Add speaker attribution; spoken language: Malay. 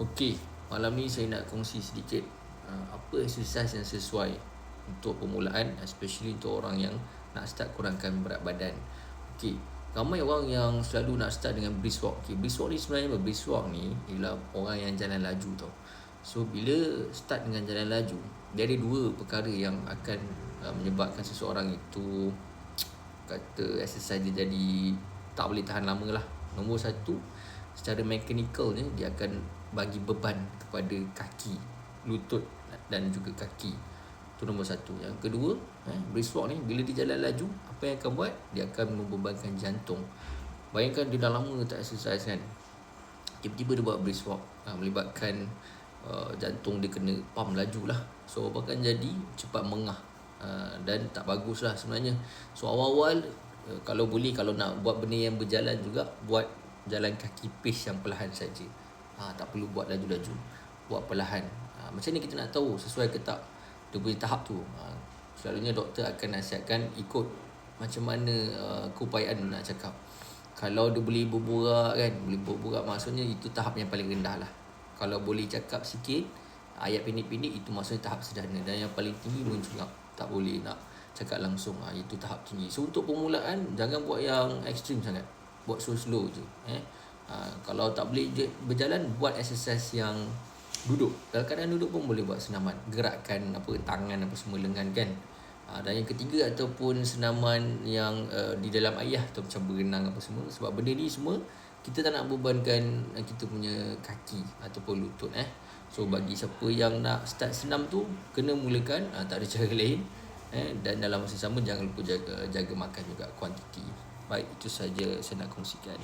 Speaker 1: Okey, malam ni saya nak kongsi sedikit uh, apa exercise yang sesuai untuk permulaan especially untuk orang yang nak start kurangkan berat badan. Okey, ramai orang yang selalu nak start dengan brisk walk. Okey, brisk walk ni sebenarnya apa? Brisk walk ni ialah orang yang jalan laju tau. So bila start dengan jalan laju, dia ada dua perkara yang akan uh, menyebabkan seseorang itu kata exercise dia jadi tak boleh tahan lama lah. Nombor satu, secara mechanical ni dia akan bagi beban kepada kaki, lutut dan juga kaki. Itu nombor satu. Yang kedua, eh, brisk walk ni bila dia jalan laju, apa yang akan buat? Dia akan membebankan jantung. Bayangkan dia dah lama tak exercise kan. Tiba-tiba dia buat brisk walk. Ha, melibatkan uh, jantung dia kena pump laju lah. So apa akan jadi? Cepat mengah. Uh, dan tak bagus lah sebenarnya. So awal-awal uh, kalau boleh kalau nak buat benda yang berjalan juga buat jalan kaki pace yang perlahan saja. Ha, tak perlu buat laju-laju. Buat perlahan. Ha, macam ni kita nak tahu sesuai ke tak dia punya tahap tu. Ha, selalunya doktor akan nasihatkan ikut macam mana uh, keupayaan nak cakap. Kalau dia boleh berburak kan boleh berburak maksudnya itu tahap yang paling rendah lah. Kalau boleh cakap sikit ayat pendek-pendek itu maksudnya tahap sederhana. Dan yang paling tinggi muncul tak boleh nak cakap langsung. Ha, itu tahap tinggi. So untuk permulaan jangan buat yang ekstrim sangat buat slow-slow je eh. Ha, kalau tak boleh berjalan buat exercise yang duduk. Dalam keadaan duduk pun boleh buat senaman. Gerakkan apa tangan apa semua lengan kan? Ha, dan yang ketiga ataupun senaman yang uh, di dalam ayah atau macam berenang apa semua. Sebab benda ni semua kita tak nak bebankan kita punya kaki ataupun lutut eh. So bagi siapa yang nak start senam tu kena mulakan ha, tak ada cara lain eh. Dan dalam masa sama jangan lupa jaga jaga makan juga kuantiti baik itu saja saya nak kongsikan